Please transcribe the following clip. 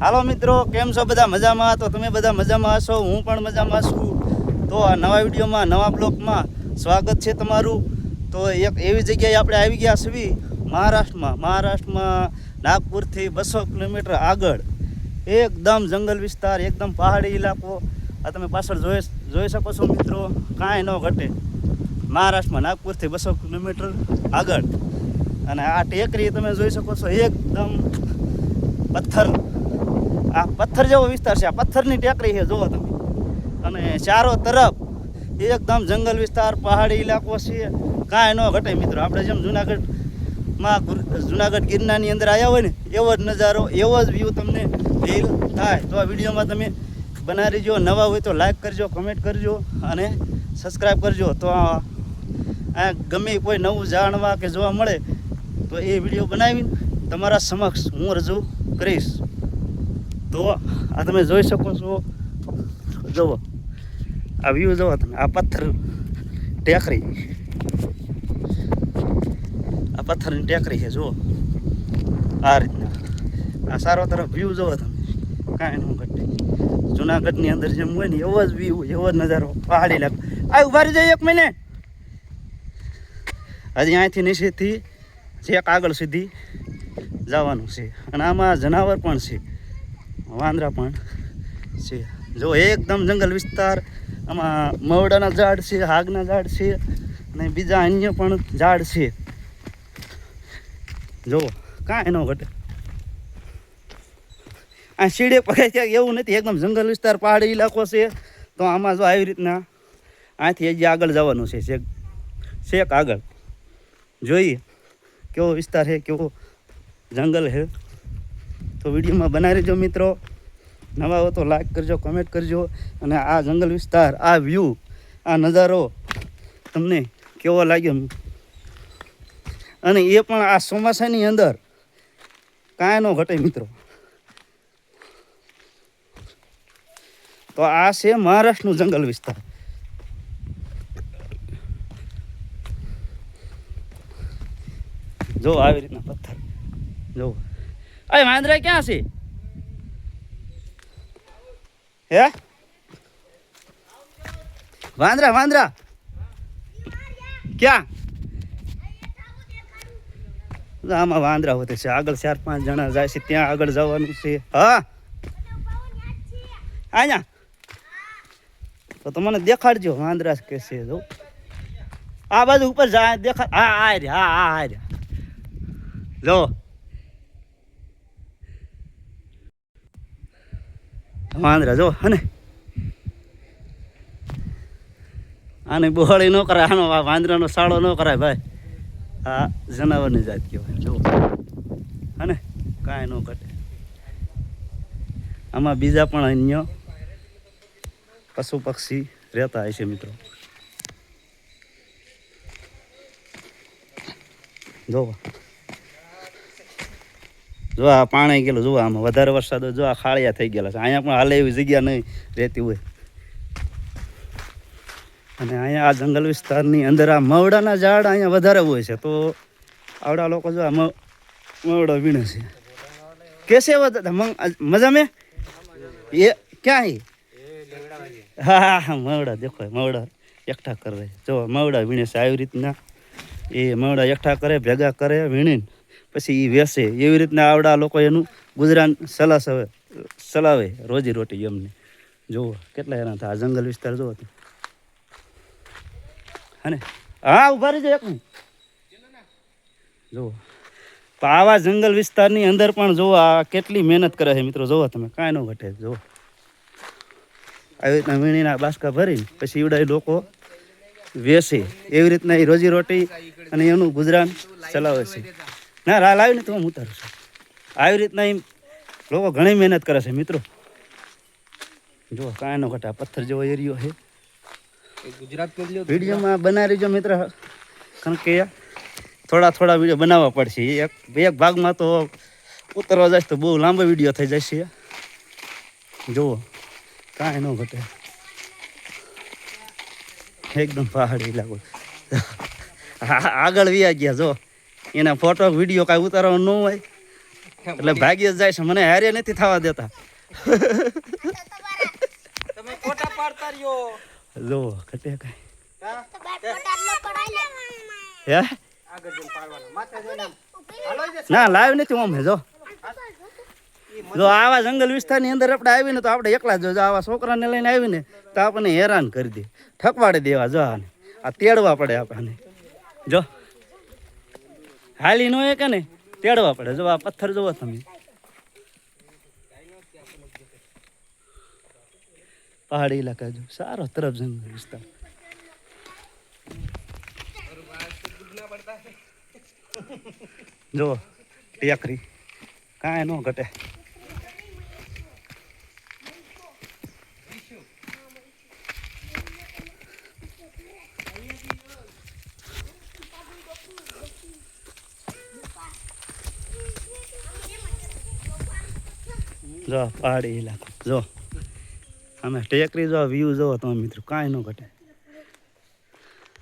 હાલો મિત્રો, કેમ છો બધા મજામાં? તો તમે બધા મજામાં હશો, હું પણ મજામાં છું. તો આ નવા વિડીયોમાં, નવા બ્લોગમાં સ્વાગત છે તમારું. તો એક એવી જગ્યાએ આપણે આવી ગયા છીએ, મહારાષ્ટ્રમાં. મહારાષ્ટ્રમાં નાગપુરથી બસો કિલોમીટર આગળ. એકદમ જંગલ વિસ્તાર, એકદમ પહાડી ઇલાકો. આ તમે પાછળ જોઈ જોઈ શકો છો મિત્રો, કાંઈ ન ઘટે. મહારાષ્ટ્રમાં નાગપુરથી બસો કિલોમીટર આગળ. અને આ ટેકરી તમે જોઈ શકો છો, એકદમ પથ્થર આ પથ્થર જેવો વિસ્તાર છે, આ પથ્થરની ટેકરી છે, જુઓ તમે. અને ચારો તરફ એકદમ જંગલ વિસ્તાર, પહાડી ઇલાકો છે. કાંઈ ન ઘટે મિત્રો. આપણે જેમ જુનાગઢમાં જુનાગઢ ગિરનારની અંદર આવ્યા હોય ને, એવો જ નજારો, એવો જ વ્યૂ તમને ફીલ થાય. તો આ વિડીયોમાં તમે બનાવી જો નવા હોય તો લાઈક કરજો કમેન્ટ કરજો અને સબસ્ક્રાઈબ કરજો. તો આ ગમે કોઈ નવું જાણવા કે જોવા મળે, તો એ વીડિયો બનાવીને તમારા સમક્ષ હું રજૂ કરીશ. તો આ તમે જોઈ શકો છો. જુઓ. આ વ્યૂ જુઓ તમે. આ પથ્થર ટેકરી. આ પથ્થરની ટેકરી છે, જુઓ. આ રીતના. આ સારો તરફ વ્યૂ જુઓ તમે. કાંઈ નું ઘટે. જુનાગઢની અંદર જેમ હોય ને એવો જ વ્યૂ એવો જ નજારો. પહાડી લાગે. આ ઉભારી જઈએ એક મહિને હજી અહીંથી નીચેથી છેક આગળ સુધી જવાનું છે. અને આમાં જનાવર પણ છે. વાંદરા પણ છે. જો એકદમ જંગલ વિસ્તાર, આમાં મવડાના ઝાડ છે, હાગના ઝાડ છે, અને બીજા અન્ય પણ ઝાડ છે. જો, કાંઈ ન ઘટે. આ શીડે પગાય ક્યાંક એવું નથી, એકદમ જંગલ વિસ્તાર, પહાડી ઇલાકો છે. તો આમાં જો આવી રીતના અહીંથી હજી આગળ જવાનું છે શેક શેક આગળ. જોઈએ, કેવો વિસ્તાર છે, કેવો જંગલ છે. તો વિડીયોમાં બનાવી રહેજો મિત્રો. નવા હો તો લાઈક કરજો કમેન્ટ કરજો અને આ જંગલ વિસ્તાર, આ વ્યૂ આ નજારો તમને કેવો લાગ્યો? અને એ પણ આ ચોમાસાની અંદર કાંઈ ન ઘટે મિત્રો. તો આ છે મહારાષ્ટ્રનું જંગલ વિસ્તાર. જો આવી રીતના પથ્થર. જો. અરે વાંદરા ક્યાં છે હે વાંદરા વાંદરા ક્યાં આમાં વાંદરા હોતે છે આગળ ચાર પાંચ જણા જાય છે ત્યાં આગળ જવાનું છે હા અહીંયા તો તમને મને દેખાડજો વાંદરા કે છે જો આ બાજુ ઉપર જાય દેખા હા આ રહ્યા હા આ રહ્યા જો વાંદરા જો હને આને બોહળી ન કરાય, આનો વાંદરાનો સાળો ન કરાય ભાઈ. આ જનાવરની જાત કહેવાય જો હને કાંઈ ન ઘટે. આમાં બીજા પણ અન્ય પશુ પક્ષી રહેતા હોય છે મિત્રો. જો જો આ પાણી ગયેલું જો આમાં વધારે વરસાદ જો આ ખાળિયા થઈ ગયેલા છે. અહીંયા પણ હાલે એવી જગ્યા નહીં રહેતી હોય. અને અહીંયા આ જંગલ વિસ્તારની અંદર આ મવડાના ઝાડ અહીંયા વધારે હોય છે. તો આવડા લોકો જો આ મવડો વીણે છે. કેસે મજા મેં? એ ક્યાંય? હા હા, મવડા દેખો, મવડા એકઠા કરે. જો, મવડા વીણે છે. આવી રીતના એ મવડા એકઠા કરે, ભેગા કરે, વીણીને પછી એ વેસે. એવી રીતના આવડા લોકો એનું ગુજરાન ચલાવે ચલાવે રોજી રોટી એમને. જુઓ કેટલા હેરાન થાય જંગલ વિસ્તાર જુઓ તો હને હા, ઊભા રહીજો એક જુઓ આવા જંગલ વિસ્તારની અંદર પણ જુઓ આ કેટલી મહેનત કરે છે મિત્રો. જુઓ તમે, કાંઈ ન ઘટે. જુઓ આવી રીતના વીણીના બાસકા ભરીને પછી ઈવડા લોકો વેસે. એવી રીતના એ રોજી રોટી અને એનું ગુજરાન ચલાવે છે. ના રાહ લાવીને તો હું ઉતારું છું. આવી રીતના એમ લોકો ઘણી મહેનત કરે છે મિત્રો. જો કાંઈનો ઘટા. પથ્થર જેવો એરિયો છે. ગુજરાતમાં વિડીયોમાં બનાવી રહ્યો મિત્ર. કારણ કે થોડા થોડા વીડિયો બનાવવા પડશે. એક એક ભાગમાં તો ઉતરવા જશે તો બહુ લાંબો વીડિયો થઈ જશે. જુઓ કાંઈ ન ઘટે. એકદમ પહાડી લાગો. આગળ વ્યા ગયા જો. એના ફોટો વીડિયો કાંઈ ઉતારવા ન હોય. એટલે ભાગ્ય જ જાય છે. મને હારે નથી થવા દેતા. તમે ફોટા પાડતા રહ્યો. જો કઈ. જ ના લાવ નથી અમે જો. જો આવા જંગલ વિસ્તારની અંદર આપણે આવીને તો આપણે એકલા જ જો આવા છોકરાને લઈને આવીને તો આપણને હેરાન કરી દે. ઠકવાડી દેવા જો આને. આ તેડવા પડે આપણને. જો. હાલી નો એ કે ને તેડવા પડે. જો આ પથ્થર જોવો તમે. પહાડી ઇલાકા જો. સારો તરફ જંગલ વિસ્તાર. જો ટેકરી કાંઈ ન ઘટે. જો પહાડી ઇલાકો જો અમે ટેકરી જો વ્યૂ જો તમે મિત્રો કાંઈ ન ઘટે.